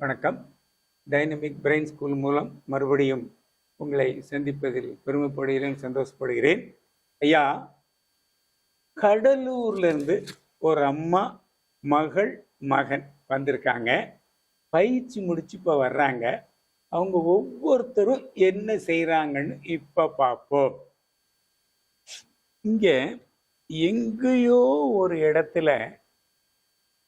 வணக்கம். Dynamic brain school மூலம் மறுபடியும் உங்களை சந்திப்பதில் பெருமைப்படுகிறேன் சந்தோஷப்படுகிறேன். ஐயா கடலூர்லேருந்து ஒரு அம்மா மகள் மகன் வந்திருக்காங்க. பயிற்சி முடிச்சு இப்போ வர்றாங்க. அவங்க ஒவ்வொருத்தரும் என்ன செய்கிறாங்கன்னு இப்போ பார்ப்போம் இங்கே எங்கேயோ ஒரு இடத்துல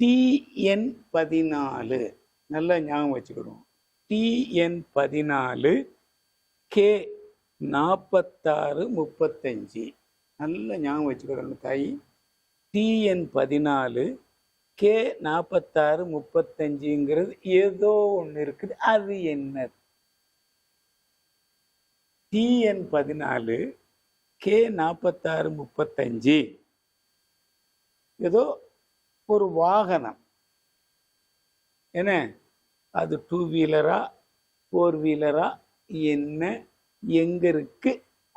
டிஎன் பதினாலு நல்லா ஞாபகம் வச்சுக்கிடுவோம் டிஎன் பதினாலு கே நாற்பத்தாறு முப்பத்தஞ்சு. நல்லா ஞாபகம் வச்சுக்கிடணும் தாய். டிஎன் பதினாலு கே நாற்பத்தாறு முப்பத்தஞ்சுங்கிறது ஏதோ ஒன்று இருக்குது. அது என்ன? டிஎன் பதினாலு கே நாற்பத்தாறு முப்பத்தஞ்சு. ஏதோ ஒரு வாகனம். என்ன? அது டூ வீலரா ஃபோர் வீலரா என்ன எங்கே இருக்கு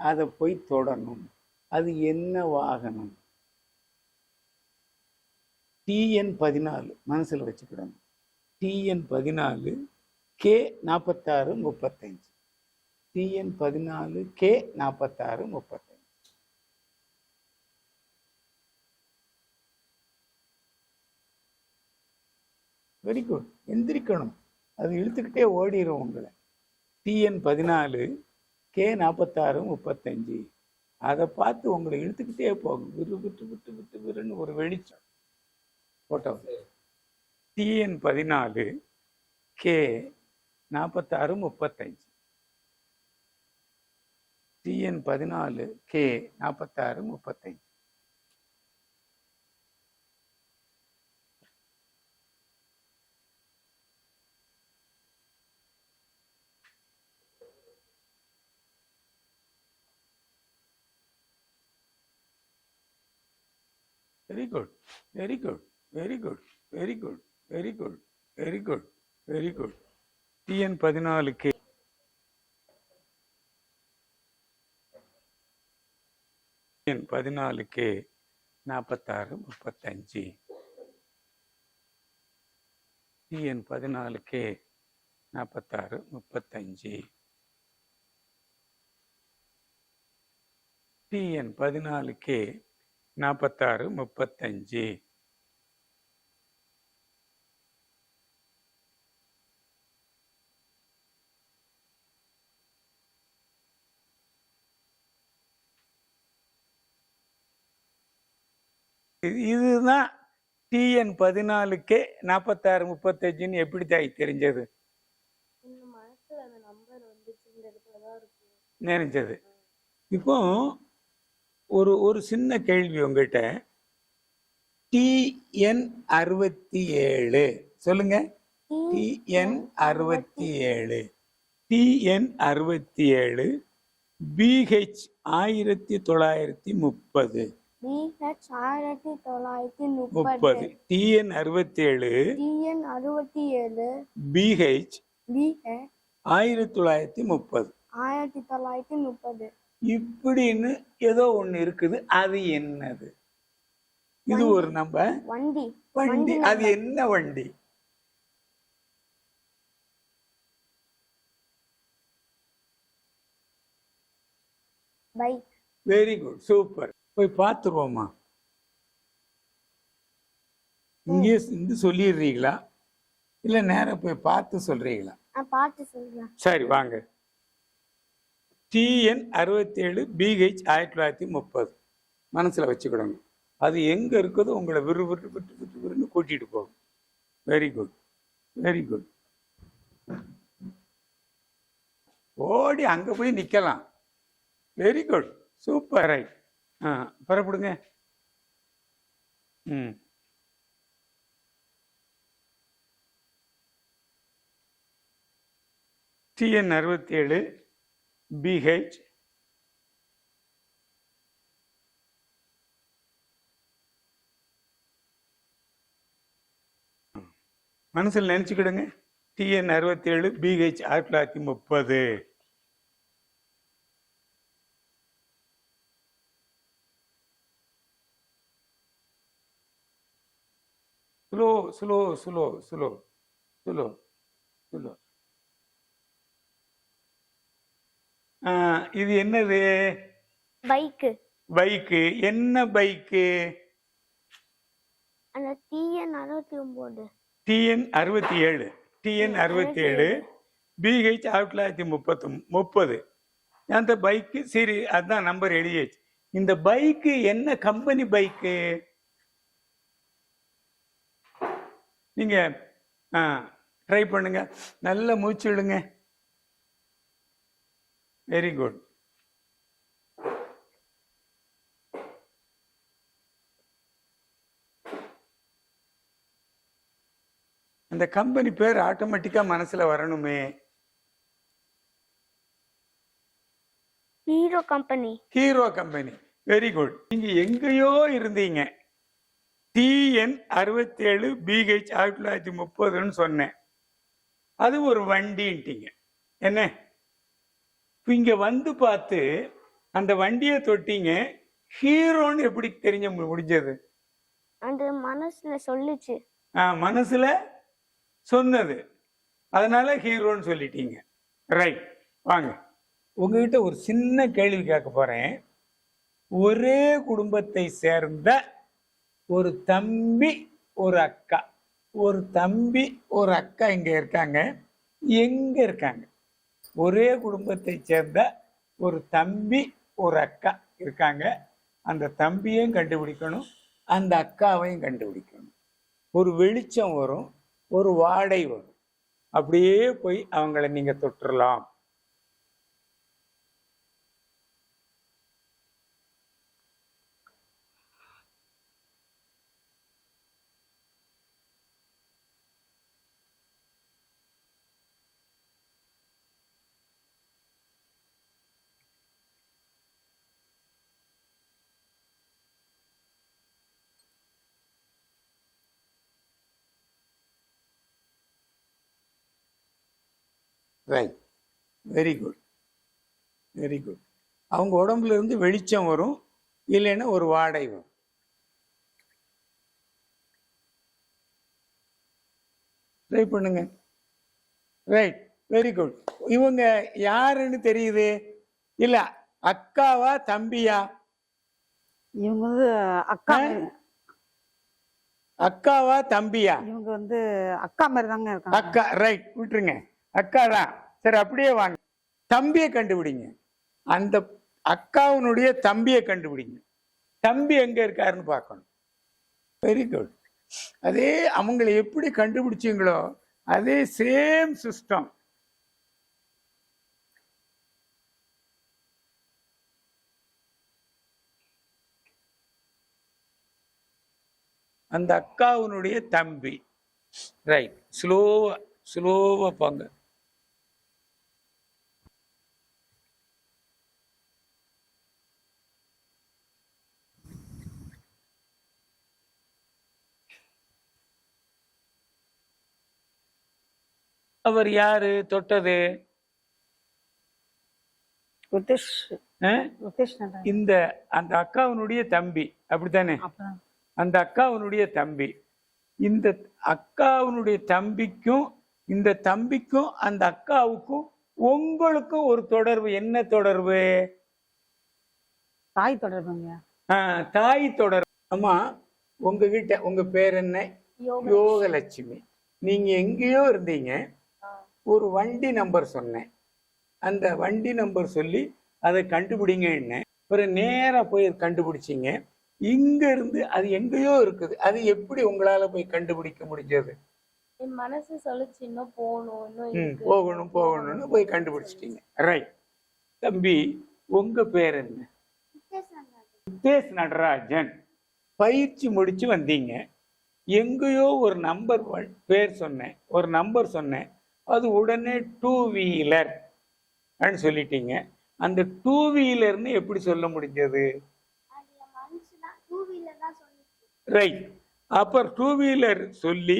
அதை போய் தொடணும். அது என்ன வாகனம்? டிஎன் பதினாலு மனசில் வச்சுக்கிடணும். டிஎன் பதினாலு கே நாற்பத்தாறு முப்பத்தஞ்சு டிஎன் பதினாலு கே நாற்பத்தாறு முப்பத்தஞ்சு வெரி குட் எந்திரிக்கணும். அது இழுத்துக்கிட்டே ஓடிடும் உங்களை. டிஎன் பதினாலு கே நாற்பத்தாறு முப்பத்தஞ்சு. அதை பார்த்து உங்களை இழுத்துக்கிட்டே போகும். விரு விட்டு விட்டு விட்டு விருன்னு ஒரு வெளிச்சம். ஃபோட்டோ டிஎன் பதினாலு கே நாற்பத்தாறு முப்பத்தஞ்சு. டிஎன் பதினாலு கே நாற்பத்தாறு முப்பத்தஞ்சு. Very good very good very good very good very good very good very good TN பதினாலுக்கு கே. டிஎன் பதினாலு நாற்பத்தாறு முப்பத்தஞ்சு. டிஎன் பதினாலுக்கு நாற்பத்தாறு முப்பத்தஞ்சு. டிஎன் பதினாலுக்கு நாற்பத்தாறு முப்பத்தஞ்சு. இது- இதுதான் டிஎன் பதினாலுக்கே நாற்பத்தாறு முப்பத்தஞ்சுன்னு எப்படி தாய் தெரிஞ்சது? தெரிஞ்சது. இப்போ ஒரு ஒரு சின்ன கேள்வி உங்ககிட்ட. டிஎன் அறுபத்தி ஏழு. சொல்லுங்க. டிஎன் அறுபத்தி ஏழு. டிஎன் அறுபத்தி ஏழு. பிஹெச் ஆயிரத்தி தொள்ளாயிரத்தி முப்பது. பிஹெச் ஆயிரத்தி தொள்ளாயிரத்தி முப்பது. டிஎன் அறுபத்தி ஏழு. டிஎன் அறுபத்தி ஏழு. பிஹெச் ஆயிரத்தி தொள்ளாயிரத்தி முப்பது. ஆயிரத்தி தொள்ளாயிரத்தி முப்பது. இப்படின்னு ஏதோ ஒண்ணு இருக்குது. அது என்னது? இது ஒரு நம்ம வண்டி. வண்டி. அது என்ன வண்டி? வெரி குட் சூப்பர் போய் பார்த்துருவோமா? இங்கே இருந்து சொல்லிடுறீங்களா? இல்ல நேரா போய் பார்த்து சொல்றீங்களா? பார்த்து சொல்றேன். சரி வாங்க. டிஎன் அறுபத்தேழு பிஹெச் ஆயிரத்தி தொள்ளாயிரத்தி முப்பது. மனசில் வச்சுக்கிடணும் அது எங்கே இருக்குதோ உங்களை விறு விட்டு விட்டு விட்டு விருன்னு கூட்டிகிட்டு போகும். வெரி குட் வெரி குட் ஓடி அங்கே போய் நிற்கலாம் வெரி குட் சூப்பர் ரைட் ஆ புறப்படுங்க. ம். டிஎன் அறுபத்தேழு பிஹெச் மனசில் நினச்சிக்கிடுங்க. டிஎன் அறுபத்தி ஏழு பிஹெச் ஆயிரத்தி தொள்ளாயிரத்தி முப்பது. Slow slow slow slow slow slow ஆ, இது என்னது? பைக்கு. பைக்கு. என்ன பைக்கு? அந்த டிஎன் அறுபத்தி ஒன்பது டிஎன் அறுபத்தி ஏழு. டிஎன் அறுபத்தி ஏழு. பிஹெச் ஆயிரத்தி தொள்ளாயிரத்தி முப்பத்தி முப்பது. அந்த பைக்கு சரி அதான் நம்பர் எழுதியாச்சு. இந்த பைக்கு என்ன கம்பெனி பைக்கு? நீங்க ட்ரை பண்ணுங்க. நல்ல மூச்சு விடுங்க. வெரி குட் அந்த கம்பெனி பேர் ஆட்டோமேட்டிக்கா மனசுல வரணுமே. Hero company. Hero company. Very good நீங்க எங்கேயோ இருந்தீங்க. டிஎன் அறுபத்தேழு பிஹெச் ஆயிரத்தி தொள்ளாயிரத்தி முப்பதுன்னு சொன்னேன். அது ஒரு வண்டின்ட்டீங்க. என்ன? இங்க வந்து பார்த்து அந்த வண்டியை தொட்டீங்க. ஹீரோன்னு எப்படி தெரிஞ்ச முடிஞ்சது? அந்த மனசுல சொல்லுச்சு. ஆ, மனசுல சொன்னது. அதனால ஹீரோன்னு சொல்லிட்டீங்க. ரைட் வாங்க. உங்ககிட்ட ஒரு சின்ன கேள்வி கேட்க போறேன். ஒரே குடும்பத்தை சேர்ந்த ஒரு தம்பி ஒரு அக்கா. ஒரு தம்பி ஒரு அக்கா இங்க இருக்காங்க. எங்க இருக்காங்க? ஒரே குடும்பத்தை சேர்ந்த ஒரு தம்பி ஒரு அக்கா இருக்காங்க. அந்த தம்பியையும் கண்டுபிடிக்கணும் அந்த அக்காவையும் கண்டுபிடிக்கணும். ஒரு வெளிச்சம் வரும் ஒரு வாடை வரும். அப்படியே போய் அவங்கள நீங்கள் தொட்டுறலாம் right very good very good அவங்க உடம்புல இருந்து வெளிச்சம் வரும் இல்லைன்னா ஒரு வாடை வரும். ட்ரை பண்ணுங்க. ரைட் வெரி குட் இவங்க யாருன்னு தெரியுது? இல்ல அக்காவா தம்பியா? இவங்க வந்து அக்கா அக்காவா தம்பியா? இவங்க வந்து அக்கா மாதிரி தாங்க அக்கா ரைட் விட்டுருங்க. அக்கா தான் சரி அப்படியே வாங்க. தம்பியை கண்டுபிடிங்க. அந்த அக்காவினுடைய தம்பியை கண்டுபிடிங்க. தம்பி எங்க இருக்காருன்னு பார்க்கணும். வெரி குட் அதே அவங்களை எப்படி கண்டுபிடிச்சீங்களோ அதே சேம் சிஸ்டம் அந்த அக்காவினுடைய தம்பி. ரைட் ஸ்லோவா ஸ்லோவா போங்க. அவர் யாரு? தொட்டது? இந்த அந்த அக்காவினுடைய தம்பி. அப்படித்தானே? அந்த அக்காவினுடைய தம்பி. இந்த அக்காவினுடைய தம்பிக்கும் இந்த தம்பிக்கும் அந்த அக்காவுக்கும் உங்களுக்கும் ஒரு தொடர்பு. என்ன தொடர்பு? தாய் தொடர்புங்க தாய் தொடர்பு. அம்மா உங்ககிட்ட உங்க பேர் என்ன? யோகா யோகலட்சுமி. நீங்க எங்கேயோ இருந்தீங்க. ஒரு வண்டி நம்பர் சொன்னேன். அந்த வண்டி நம்பர் சொல்லி அதை கண்டுபிடிங்கன்னு. ஒரு நேரா போய் கண்டுபிடிச்சீங்க. இங்க இருந்து அது எங்கேயோ இருக்குது. அது எப்படி உங்களால போய் கண்டுபிடிக்க முடிஞ்சது? என் மனசு சொல்லுச்சு இன்னும் போகணும் போகணும்னு போய் கண்டுபிடிச்சிட்டீங்க. ரைட் தம்பி உங்க பேர் என்ன? முத்தேஷ் நடராஜன். பயிற்சி முடிச்சு வந்தீங்க. எங்கேயோ ஒரு நம்பர் பேர் சொன்னேன். ஒரு நம்பர் சொன்னேன். அது உடனே டூ வீலர் சொல்லிட்டீங்க. அந்த டூ வீலர்னு எப்படி சொல்ல முடிஞ்சது? ரைட் அப்புறம் டூ வீலர் சொல்லி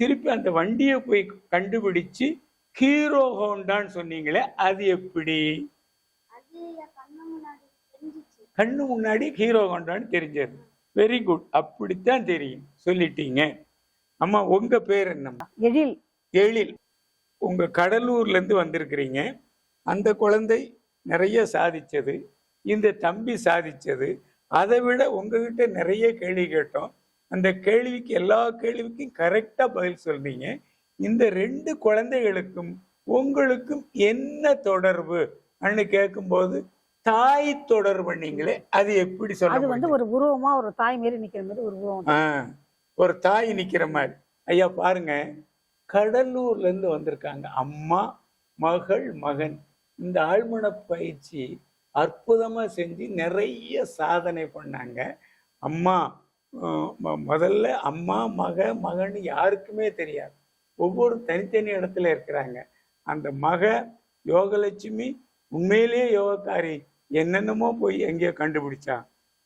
திருப்பி அந்த வண்டியை போய் கண்டுபிடிச்சு ஹீரோ ஹோண்டான்னு சொன்னீங்களே அது எப்படி? கண்ணு முன்னாடி ஹீரோ ஹோண்டான்னு தெரிஞ்சது. வெரி குட் அப்படித்தான் தெரியும். சொல்லிட்டீங்க. அம்மா உங்க பேர் என்னம்மா? எழில். எழில். உங்க கடலூர்ல இருந்து வந்திருக்கிறீங்க. அந்த குழந்தை நிறைய சாதிச்சது. இந்த தம்பி சாதிச்சது. அதை விட உங்ககிட்ட நிறைய கேள்வி கேட்டோம். அந்த கேள்விக்கு எல்லா கேள்விக்கும் கரெக்டா பதில் சொல்றீங்க. இந்த ரெண்டு குழந்தைகளுக்கும் உங்களுக்கும் என்ன தொடர்பு? அன்னு கேட்கும்போது தாய் தொடர்பு நீங்களே அது எப்படி சொல்ல அது வந்து? ஒரு உருவமா ஒரு தாய் மாரி நிக்கிற மாதிரி ஒரு உருவம். ஒரு தாய் நிக்கிற மாதிரி. ஐயா பாருங்க. கடலூர்ல இருந்து வந்திருக்காங்க. அம்மா மகள் மகன். இந்த ஆழ்மன பயிற்சி அற்புதமா செஞ்சு நிறைய சாதனை பண்ணாங்க. அம்மா முதல்ல அம்மா மக மகன் யாருக்குமே தெரியாது. ஒவ்வொரு தனித்தனி இடத்துல இருக்கிறாங்க. அந்த மக யோகலட்சுமி உண்மையிலேயே யோகக்காரி. என்னென்னமோ போய் எங்கேயோ கண்டுபிடிச்சா.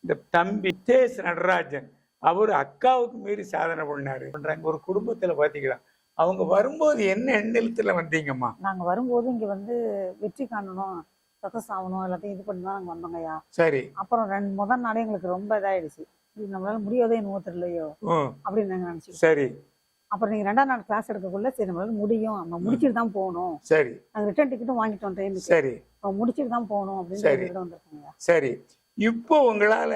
இந்த தம்பி தேஸ் நடராஜன் அவர் அக்காவுக்கு மீறி சாதனை பண்ணாரு. பண்றாங்க ஒரு குடும்பத்துல பாத்தீங்களா அவங்க வரும்போது என்ன எண்ணத்துல வந்தீங்கம்மா? நாங்க வரும்போது இங்க வந்து வெற்றி காணணும் சக்சஸ் ஆகணும் எல்லாத்தையும் இது பண்ணி தான் நாங்க வந்தோங்கய்யா சரி. அப்புறம் ரெண்டு முதல் நாளே எங்களுக்கு ரொம்ப இதாயிடுச்சு. இது நம்மளால முடியாதே என்னவோ தெரியலையோ அப்படின்னு நாங்க நினைச்சோம் சரி. அப்புறம் நீங்க ரெண்டாம் நாள் கிளாஸ் எடுக்கக்குள்ள சரி நம்மளால முடியும். நம்ம முடிச்சுட்டு தான் போகணும். சரி. நாங்க ரிட்டர்ன் டிக்கெட்டும் வாங்கிட்டோம் ட்ரெயினுக்கு சரி. நம்ம முடிச்சுட்டு தான் போகணும் அப்படின்னு வந்திருக்கோங்க சரி. இப்போ உங்களால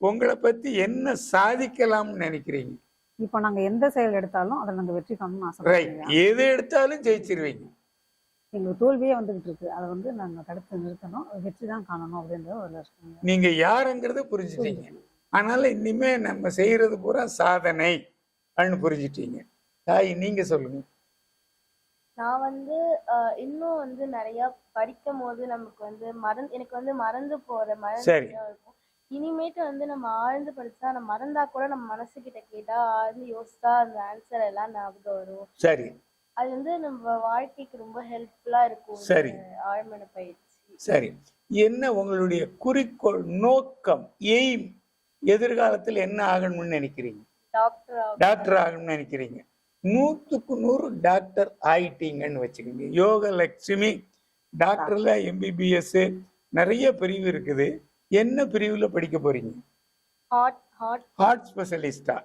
உங்களை பத்தி என்ன சாதிக்கலாம்னு நினைக்கிறீங்க? இப்போ நாங்க எந்த செயல் எடுத்தாலும் அதில் நாங்க வெற்றி காணணும்னு ஆசைப்படுறோம் எது எடுத்தாலும் ஜெயிச்சிருவீங்க. எங்களுக்கு தோல்வியே வந்துகிட்டு இருக்கு அதை வந்து நாங்க தடுத்து நிறுத்தணும். வெற்றி தான் காணணும் அப்படின்ற ஒரு நீங்க யாருங்கிறத புரிஞ்சுட்டீங்க. அதனால இனிமே நம்ம செய்யறது பூரா சாதனை அப்படின்னு புரிஞ்சுட்டீங்க. தாய் நீங்க சொல்லுங்க. நான் வந்து ஆஹ், இன்னும் வந்து நிறைய படிக்கும் போது நமக்கு வந்து மறந்து எனக்கு வந்து மறந்து போற மறந்து சரி. இருக்கும் இனிமேட்டு வந்து நம்ம ஆழ்ந்து படிச்சா நம்ம மறந்தா கூட நம்ம மனசு கிட்ட ஆழ்ந்து யோசிச்சா அந்த ஆன்சர் எல்லாம் ஞாபகம் வரும். சரி. அது வந்து நம்ம வாழ்க்கைக்கு ரொம்ப ஹெல்ப்ஃபுல்லா இருக்கும் சரி. ஆழ்மன பயிற்சி. சரி. என்ன உங்களுடைய குறிக்கோள் நோக்கம் எய்ம் எதிர்காலத்தில் என்ன ஆகணும்னு நினைக்கிறீங்க? டாக்டர் டாக்டர் ஆகணும்னு நினைக்கிறீங்க. நூற்றுக்கு நூறு டாக்டர் ஆயிட்டீங்கன்னு வச்சுக்கோங்க. யோக லட்சுமி டாக்டர்ல எம்பிபிஎஸ் நிறைய பிரிவு இருக்குது. என்ன பிரிவுல படிக்க போறீங்க? ஹார்ட் ஸ்பெஷலிஸ்டா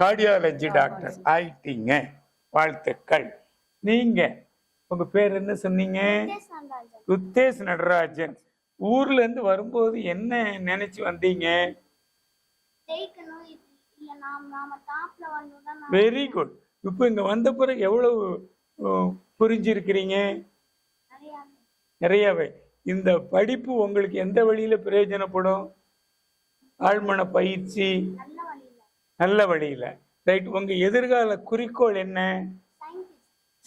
கார்டியாலஜி டாக்டர் ஆயிட்டீங்க. வாழ்த்துக்கள். நீங்க உங்க பேர் என்ன சொன்னீங்க? ருத்தேஷ் நடராஜன். ஊர்ல இருந்து வரும்போது என்ன நினைச்சு வந்தீங்க? வெரி குட் இப்போ இங்க வந்த பிறகு எவ்வளவு புரிஞ்சிருக்கிறீங்க? நிறைய நிறையவே. இந்த படிப்பு உங்களுக்கு எந்த வழியில பிரயோஜனப்படும்? ஆழ்மன பயிற்சி. நல்ல வழியில. ரைட் உங்க எதிர்கால குறிக்கோள் என்ன?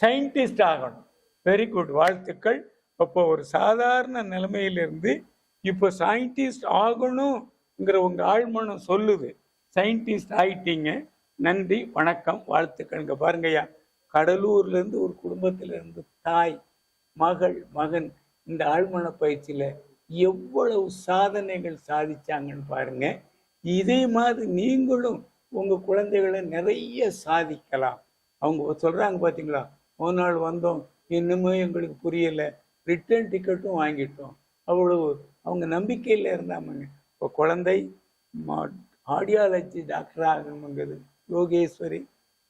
சயின்டிஸ்ட் ஆகணும். Very good. வாழ்த்துக்கள். அப்போ ஒரு சாதாரண நிலைமையிலிருந்து இப்போ சயின்டிஸ்ட் ஆகணுங்கிற உங்க ஆழ்மனம் சொல்லுது. சயின்டிஸ்ட் ஆயிட்டீங்க. நன்றி வணக்கம் வாழ்த்துக்கள். இங்க பாருங்கய்யா. கடலூர்ல இருந்து ஒரு குடும்பத்திலிருந்து தாய் மகள் மகன் இந்த ஆழ்மன பயிற்சியில எவ்வளவு சாதனைகள் சாதிச்சாங்கன்னு பாருங்க. இதே மாதிரி நீங்களும் உங்க குழந்தைகளை நிறைய சாதிக்கலாம். அவங்க சொல்றாங்க பாத்தீங்களா? ஒரு நாள் வந்தோம் இன்னுமே எங்களுக்கு புரியல. ரிட்டர்ன் டிக்கெட்டும் வாங்கிட்டோம். அவ்வளவு. அவங்க நம்பிக்கையில இருந்தாமங்க இப்போ குழந்தை ஆடியாலஜி டாக்டர் ஆகணுங்கிறது யோகேஸ்வரி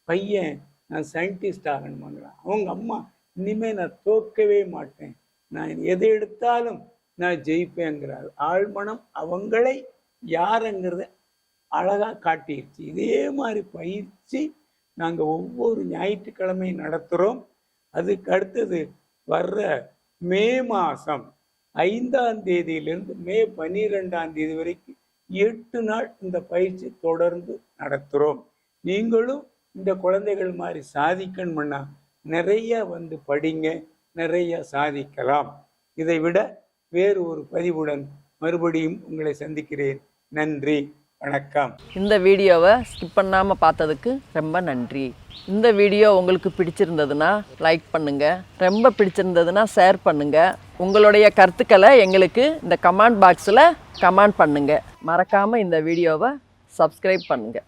பையன் நான் சயின்டிஸ்ட் ஆகணுமாங்கிறான். அவங்க அம்மா இனிமே நான் தோக்கவே மாட்டேன். நான் எதை எடுத்தாலும் நான் ஜெயிப்பேங்கிறார். ஆழ்மனம் அவங்களை யாருங்கிறத அழகா காட்டிடுச்சு இதே மாதிரி பயிற்சி நாங்கள் ஒவ்வொரு ஞாயிற்றுக்கிழமை நடத்துகிறோம் அதுக்கு அடுத்தது வர்ற மே மாதம் ஐந்தாம் தேதியிலிருந்து மே பன்னிரெண்டாம் தேதி வரைக்கும் எட்டு நாள் இந்த பயிற்சி தொடர்ந்து நடத்துகிறோம் நீங்களும் இந்த குழந்தைகள் மாதிரி சாதிக்கணும்னா நிறைய வந்து படிங்க. நிறைய சாதிக்கலாம். இதை விட வேறு ஒரு பதிவுடன் மறுபடியும் உங்களை சந்திக்கிறேன். நன்றி. வணக்கம். இந்த வீடியோவை ஸ்கிப் பண்ணாமல் பார்த்ததுக்கு ரொம்ப நன்றி. இந்த வீடியோ உங்களுக்கு பிடிச்சிருந்ததுன்னா லைக் பண்ணுங்கள் ரொம்ப பிடிச்சிருந்ததுன்னா ஷேர் பண்ணுங்கள் உங்களுடைய கருத்துக்களை எங்களுக்கு இந்த கமெண்ட் பாக்ஸில் கமெண்ட் பண்ணுங்கள் மறக்காமல் இந்த வீடியோவை சப்ஸ்கிரைப் பண்ணுங்கள்